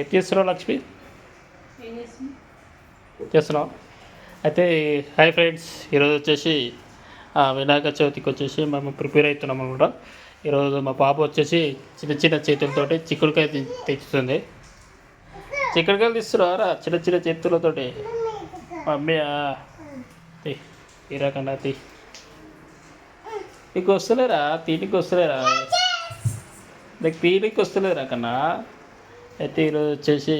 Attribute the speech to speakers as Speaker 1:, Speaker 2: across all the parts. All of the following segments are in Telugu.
Speaker 1: ఎట్ చేస్తున్నావు లక్ష్మి? చేస్తున్నావు అయితే హాయ్ ఫ్రెండ్స్ ఈరోజు వచ్చేసి వినాయక చవితికి వచ్చేసి మేము ప్రిపేర్ అవుతున్నాం అనమాట ఈరోజు మా పాప వచ్చేసి చిన్న చిన్న చేతులతోటి చిక్కుడుకాయ తెచ్చుతుంది. చిక్కుడుకాయలు తీస్తున్నారా చిన్న చిన్న చేతులతోటి. మమ్మీ ఈ రకంగా తీ. నీకు వస్తలేరా? తీనికి వస్తలేరా? నీకు తీనికి వస్తలేరా కన్నా? అయితే ఈరోజు వచ్చేసి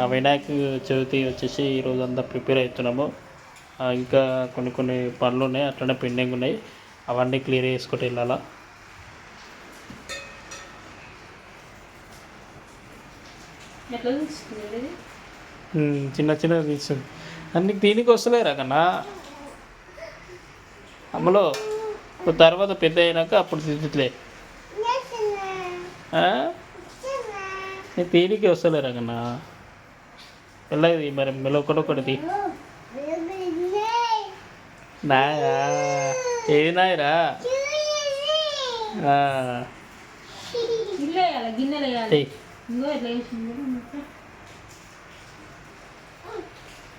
Speaker 1: ఆ వినాయక చవితి వచ్చేసి ఈరోజు అంతా ప్రిపేర్ అవుతున్నాము. ఇంకా కొన్ని కొన్ని పనులు ఉన్నాయి అట్లనే పెండింగ్ ఉన్నాయి. అవన్నీ క్లియర్ చేసుకుంటూ వెళ్ళాలా? చిన్న చిన్న తీస్తుంది అన్ని దీనికి వస్తలేరా కన్నా. అమ్మలో తర్వాత పెద్ద అయినాక అప్పుడు తిద్దులే. నీకు దీనికి వస్తలేరా కన్నా వెళ్ళది మరి మెల్ల ఒకటొకటి తీ. నాయరా ఏది నాయరా.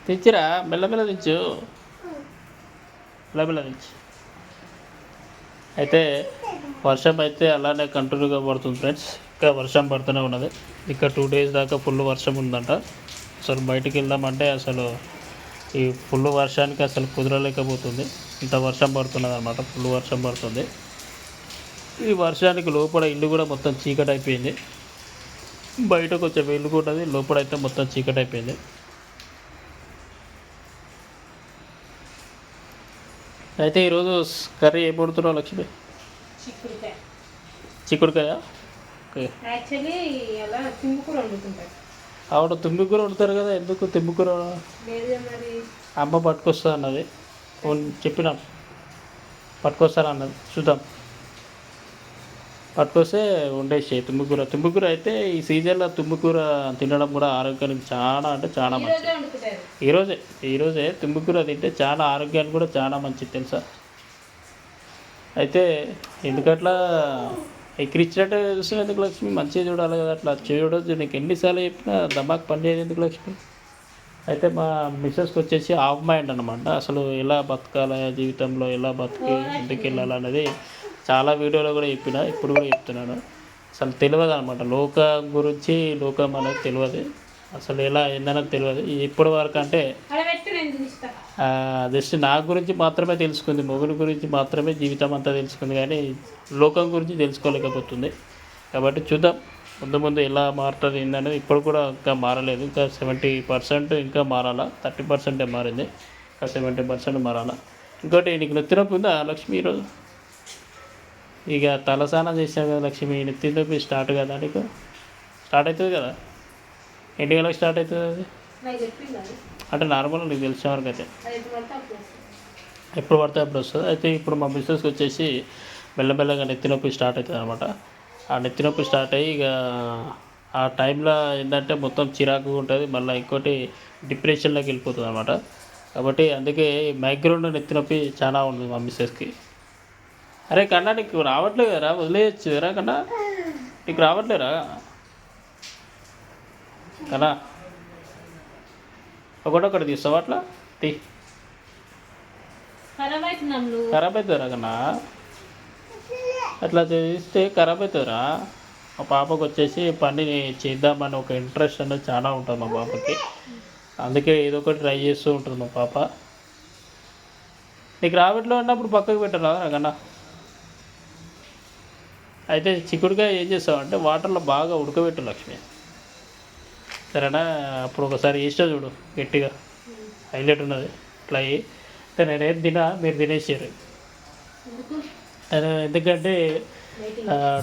Speaker 1: తెచ్చిరా మెల్లమెల్ల తెచ్చు. మెల్లమెల్ల తెచ్చు. అయితే వర్షం అయితే అలానే కంటిన్యూగా పడుతుంది ఫ్రెండ్స్ ఇంకా వర్షం పడుతూనే ఉన్నది. ఇంకా టూ డేస్ దాకా ఫుల్ వర్షం ఉందంట. అసలు బయటికి వెళ్దామంటే అసలు ఈ ఫుల్ వర్షానికి అసలు కుదరలేకపోతుంది. ఇంత వర్షం పడుతున్నది అనమాట ఫుల్ వర్షం పడుతుంది. ఈ వర్షానికి లోపల ఇల్లు కూడా మొత్తం చీకటి అయిపోయింది బయట కొంచెం వెలుగున్నది లోపల అయితే మొత్తం చీకటి అయిపోయింది అయితే ఈరోజు కర్రీ ఏం పడుతున్నావు లక్ష్మి?
Speaker 2: చిక్కుడుకాయ? యాక్చువల్లీ తుంగుకూర
Speaker 1: ఆవిడ తుమ్మికూర వండుతారు కదా ఎందుకు తుమ్మికూర? అమ్మ పట్టుకొస్తా అన్నది. చెప్పినాం. పట్టుకొస్తాను అన్నది. చూద్దాం. పట్టుకొస్తే వండేసి తుమ్మికూర. తుమ్మికూర అయితే ఈ సీజన్లో తుమ్మికూర తినడం కూడా ఆరోగ్యానికి చాలా అంటే చాలా మంచిది. ఈరోజే ఈరోజే తుమ్మికూర తింటే చాలా ఆరోగ్యానికి కూడా చాలా మంచిది తెలుసా? అయితే ఎందుకట్లా ఎక్కిరిచ్చినట్టు చూసిన ఎందుకు లక్ష్మి? మంచిగా చూడాలి కదా అట్లా. చూడొద్దు నీకు ఎన్నిసార్లు చెప్పినా దమాక్ పనిచేయదు ఎందుకు లక్ష్మి? అయితే మా మిస్సెస్కి వచ్చేసి ఆఫ్ మైండ్ అనమాట అసలు ఎలా బతకాలి జీవితంలో? ఎలా బతికి ఇంటికి వెళ్ళాలి అనేది చాలా వీడియోలో కూడా చెప్పిన ఇప్పుడు కూడా చెప్తున్నాను. అసలు తెలియదు అనమాట లోకం గురించి లోకం అనేది తెలియదు. అసలు ఎలా ఏందన్నది తెలియదు. ఇప్పటి వరకు అంటే జస్ట్ నా గురించి మాత్రమే తెలుసుకుంది మొగుడు గురించి మాత్రమే జీవితం అంతా తెలుసుకుంది కానీ లోకం గురించి తెలుసుకోలేకపోతుంది. కాబట్టి చూద్దాం ముందు ముందు ఎలా మారుతుంది ఏంటనేది ఇప్పుడు కూడా ఇంకా మారలేదు. ఇంకా సెవెంటీ పర్సెంట్ ఇంకా మారాలా? థర్టీ పర్సెంటే మారింది. ఇంకా సెవెంటీ పర్సెంట్ మారాలా? ఇంకోటి నీకు నెత్తి నొప్పి ఉందా లక్ష్మి ఈరోజు? ఇక తలసానం చేసావు కదా లక్ష్మి నెత్తి నొప్పి స్టార్ట్ కదా నీకు? స్టార్ట్ అవుతుంది కదా? ఎన్ని గంటలకు స్టార్ట్ అవుతుంది అది? అంటే నార్మల్ నీకు తెలిసిన వరకు అయితే.
Speaker 2: ఎప్పుడు పడితే అప్పుడు వస్తుంది.
Speaker 1: అయితే ఇప్పుడు మా బిజినెస్కి వచ్చేసి మెల్లమెల్లగా నెత్తి నొప్పి స్టార్ట్ అవుతుంది అనమాట ఆ నెత్తి నొప్పి స్టార్ట్ అయ్యి ఇక ఆ టైంలో ఏంటంటే మొత్తం చిరాకుగా ఉంటుంది. మళ్ళీ ఇంకోటి డిప్రెషన్లోకి వెళ్ళిపోతుంది అనమాట కాబట్టి అందుకే మైగ్రేన్ నెత్తి నొప్పి చాలా ఉంది మా మిస్సెస్కి అరే కన్నా నీకు రావట్లేదు కదా వదిలేయచ్చు రా కన్నా? నీకు రావట్లేరా కన్నా? ఒకటొకటి తీస్తావా అట్లా? తీ.
Speaker 2: ఖరాబ్
Speaker 1: అవుతుందిరా కన్నా అట్లా చేస్తే ఖరాబ్ అవుతుందిరా మా పాపకు వచ్చేసి పని చేద్దామని ఒక ఇంట్రెస్ట్ అనేది చాలా ఉంటుంది మా పాపకి. అందుకే ఏదో ఒకటి ట్రై చేస్తూ ఉంటుంది మా పాప. నీకు రావట్లో ఉన్నప్పుడు పక్కకు పెట్టరా కన్నా అయితే చిక్కుడుకాయ ఏం చేస్తావు అంటే వాటర్లో బాగా ఉడకబెట్టు లక్ష్మి. సరేనా? అప్పుడు ఒకసారి వేసినా చూడు గట్టిగా. హైలైట్ ఉన్నది. ఇట్లా అయ్యి అయితే నేనేం తినా మీరు తినేసారు నేను ఎందుకంటే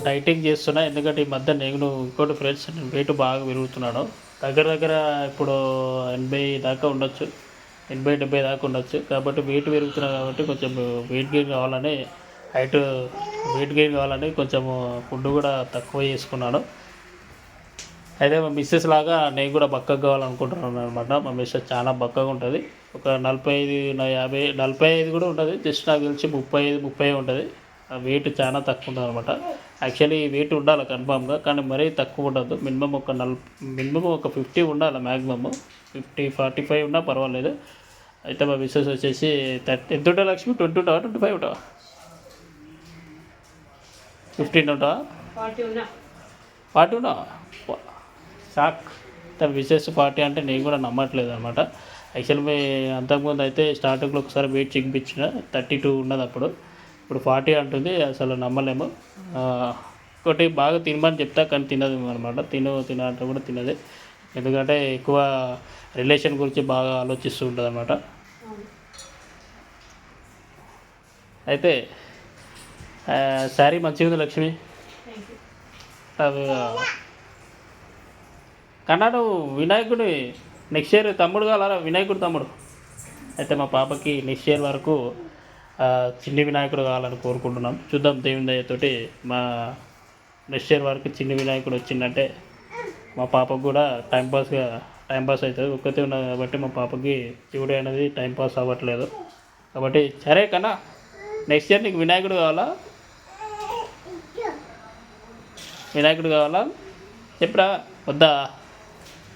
Speaker 1: డైటింగ్ చేస్తున్నా. ఎందుకంటే ఈ మధ్య నేను ఇంకోటి ఫ్రెండ్స్ నేను వెయిట్ బాగా పెరుగుతున్నాను. దగ్గర దగ్గర ఇప్పుడు ఎనభై దాకా ఉండొచ్చు. ఎనభై డెబ్బై దాకా ఉండొచ్చు. కాబట్టి వెయిట్ పెరుగుతున్నా కాబట్టి కొంచెం వెయిట్ గెయిన్ కావాలని హైట్ వెయిట్ గెయిన్ కావాలని కొంచెం ఫుడ్ కూడా తక్కువ చేసుకున్నాను. అయితే మా మిస్సెస్ లాగా నేను కూడా బక్కగా కావాలనుకుంటున్నాను అనమాట మా మిస్సెస్ చాలా బక్కగా ఉంటుంది. ఒక నలభై ఐదు యాభై నలభై ఐదు కూడా ఉంటుంది. జస్ట్ నాకు తెలిసి ముప్పై ఐదు ముప్పై ఉంటుంది. ఆ వెయిట్ చాలా తక్కువ ఉంటుంది అనమాట యాక్చువల్లీ వెయిట్ ఉండాలి కన్ఫామ్గా కానీ మరీ తక్కువ ఉండదు మినిమం ఒక నల్ మినిమం ఒక ఫిఫ్టీ ఉండాలి మ్యాక్సిమమ్ ఫిఫ్టీ ఫార్టీ ఫైవ్ ఉన్నా పర్వాలేదు. అయితే మా మిస్సెస్ వచ్చేసి థర్టీ ఎంత ఉంటావు లక్ష్మి? ట్వంటీ ఉంటావా? ట్వంటీ ఫైవ్ ఉంటావా? ఫిఫ్టీన్ ఉంటావా?
Speaker 2: ఫార్టీ ఉన్నా.
Speaker 1: షాక్ తన విశేష పార్టీ అంటే నేను కూడా నమ్మట్లేదు అనమాట యాక్చువల్ మీ అంతకుముందు అయితే స్టార్టింగ్లో ఒకసారి వెయిట్ చెక్కించిన థర్టీ టూ ఉన్నది అప్పుడు. ఇప్పుడు ఫార్టీ అంటుంది అసలు నమ్మలేము. ఒకటి బాగా తినమని చెప్తా కానీ తినదు అనమాట తిను తిన అంటే కూడా తినదు. ఎందుకంటే ఎక్కువ రిలేషన్ గురించి బాగా ఆలోచిస్తూ ఉంటుంది అనమాట అయితే శారీ మంచిగా ఉంది లక్ష్మి కన్నాడు నువ్వు వినాయకుడి నెక్స్ట్ ఇయర్ తమ్ముడు కావాలా వినాయకుడు తమ్ముడు. అయితే మా పాపకి నెక్స్ట్ ఇయర్ వరకు చిన్ని వినాయకుడు కావాలని కోరుకుంటున్నాం. చూద్దాం దేవుని దయతోటి మా నెక్స్ట్ ఇయర్ వరకు చిన్ని వినాయకుడు వచ్చిందంటే మా పాపకు కూడా టైంపాస్గా టైంపాస్ అవుతుంది. ఒక్కతే ఉన్నది కాబట్టి మా పాపకి శివుడు అనేది టైంపాస్ అవ్వట్లేదు. కాబట్టి సరే కన్నా నెక్స్ట్ ఇయర్ నీకు వినాయకుడు కావాలా? వినాయకుడు కావాలా? చెప్పరా? వద్దా?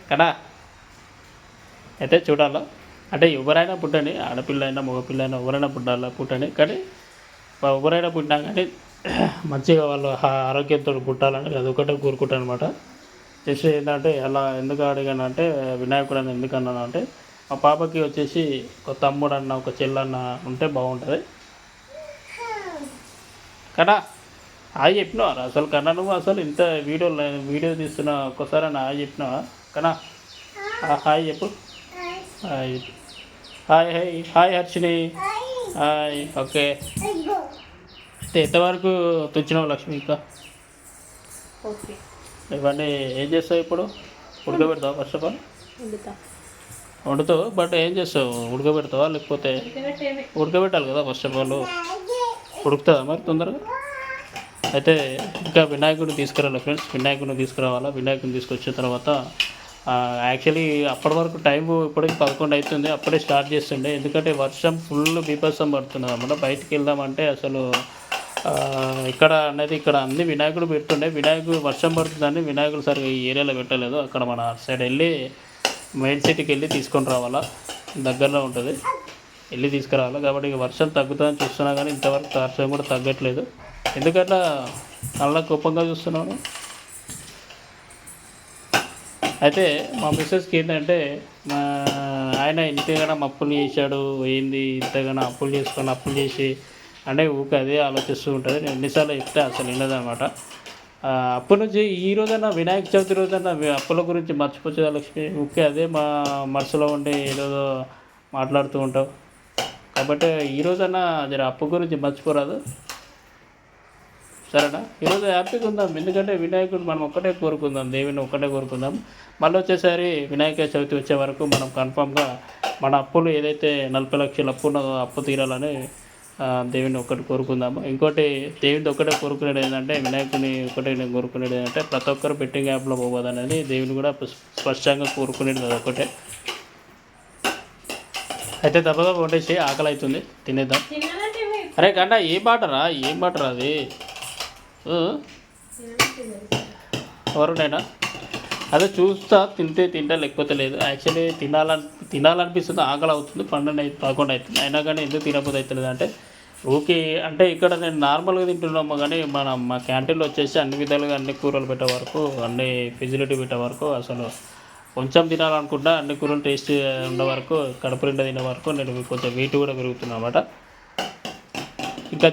Speaker 1: కదా? అయితే చూడాలా? అంటే ఎవరైనా పుట్టని ఆడపిల్ల అయినా మగపిల్ల అయినా ఎవరైనా పుట్టాలా? పుట్టని కానీ ఎవరైనా పుట్టినా కానీ మంచిగా వాళ్ళు ఆరోగ్యంతో పుట్టాలని అది ఒకటే కోరుకుంటాను అనమాట జస్ట్ ఏంటంటే అలా ఎందుకు అడిగాను అంటే వినాయకుడు అని ఎందుకు అన్నాను అంటే మా పాపకి వచ్చేసి ఒక తమ్ముడు అన్న ఒక చెల్లన్న ఉంటే బాగుంటుంది. కదా? అది చెప్పినావా? అసలు కన్నా నువ్వు అసలు ఇంత వీడియో వీడియో తీస్తున్నా ఒక్కసారి అని అది చెప్పినావా? కన్నా? ఆ, హాయ్ చెప్పు. Hi. Hi hi. Hi Harshini hi. Okay. అయితే ఎంతవరకు తెచ్చినావు లక్ష్మి ఇంకా?
Speaker 2: ఓకే.
Speaker 1: ఇవన్నీ ఏం చేస్తావు ఇప్పుడు? ఉడకబెడతావా ఫస్ట్ ఆఫ్ ఆల్
Speaker 2: వండుతా.
Speaker 1: వండుతావు బట్ ఏం చేస్తావు? ఉడకబెడతావా లేకపోతే ఉడకబెట్టాలి కదా ఫస్ట్ ఆఫ్ ఆల్ ఉడుకుతుందా మరి తొందరగా? అయితే ఇంకా వినాయకుడిని తీసుకురావాలి ఫ్రెండ్స్ వినాయకుడిని తీసుకురావాలా? వినాయకుడిని తీసుకొచ్చిన తర్వాత యాక్చువల్లీ అప్పటి వరకు టైం ఇప్పటికి పదకొండు అవుతుంది అప్పుడే స్టార్ట్ చేస్తుండే. ఎందుకంటే వర్షం ఫుల్ బీభత్సం పడుతుంది అన్నమాట. బయటికి వెళ్దామంటే అసలు ఇక్కడ అనేది ఇక్కడ అన్ని వినాయకుడు పెడుతుండే. వినాయకుడు వర్షం పడుతుందని వినాయకుడు సరిగా ఈ ఏరియాలో పెట్టలేదు. అక్కడ మన సైడ్ వెళ్ళి మెయిన్ సిటీకి వెళ్ళి తీసుకొని రావాలా. దగ్గరలో ఉంటుంది. వెళ్ళి తీసుకురావాలి. కాబట్టి ఇక వర్షం తగ్గుతుందని చూస్తున్నా కానీ ఇంతవరకు వర్షం కూడా తగ్గట్లేదు. ఎందుకట్లా అలా కోపంగా చూస్తున్నాను అయితే మా మిస్సెస్కి ఏంటంటే మా ఆయన ఇంతగానో అప్పులు చేశాడు ఏంది ఇంతగానో అప్పులు చేసుకొని అప్పులు చేసి అంటే ఊకే అదే ఆలోచిస్తూ ఉంటుంది. నేను ఎన్నిసార్లు చెప్తే అసలు వినదనమాట. అప్పు నుంచి ఈ రోజైనా వినాయక చవితి రోజైనా అప్పుల గురించి మర్చిపోతుందా లక్ష్మి ఊకే అదే మా మనసులో ఉండి ఏదో మాట్లాడుతూ ఉంటావు. కాబట్టి ఈ రోజైనా జర అప్పు గురించి మర్చిపోరాదు. సరేనా? ఈరోజు హ్యాపీగా ఉందాం ఎందుకంటే వినాయకుడు మనం ఒక్కటే కోరుకుందాం. దేవుని ఒక్కటే కోరుకుందాం. మళ్ళీ వచ్చేసరి వినాయక చవితి వచ్చే వరకు మనం కన్ఫామ్గా మన అప్పులు ఏదైతే నలభై లక్షల అప్పు ఉన్నదో అప్పు తీరాలని దేవుని ఒక్కటి కోరుకుందాము ఇంకోటి దేవుని ఒక్కటే కోరుకునేది ఏంటంటే వినాయకుని ఒకటే నేను కోరుకునేది ఏంటంటే ప్రతి ఒక్కరు బెట్టింగ్ యాప్లో పోవద్దు అనేది దేవుని కూడా స్ప- స్పష్టంగా కోరుకునేది అది ఒకటే అయితే తప్పగా కొట్టేసి ఆకలి అవుతుంది తినేద్దాం? అరే కంట ఏ బాటరా? ఏం బాటరా అది? ఎవరు
Speaker 2: తినాలంటే
Speaker 1: ఎవరునైనా అదే చూస్తా తింటే తింటా లేకపోతే లేదు. యాక్చువల్లీ తినాలని తినాలనిపిస్తుంది ఆకలి అవుతుంది పన్నెండు అయితే పదకొండు అవుతుంది. అయినా కానీ ఎందుకు తినకపోతే అవుతుంది అంటే ఓకే అంటే ఇక్కడ నేను నార్మల్గా తింటున్నాము కానీ మన మా క్యాంటీన్లో వచ్చేసి అన్ని విధాలుగా అన్ని కూరలు పెట్టే వరకు అన్ని ఫెసిలిటీ పెట్టే వరకు అసలు కొంచెం తినాలనుకుంటా అన్ని కూరలు టేస్ట్ ఉండే వరకు కడుపు నిండా తినే వరకు నేను కొంచెం వెయిట్ కూడా పెరుగుతున్నా అనమాట ఇంకా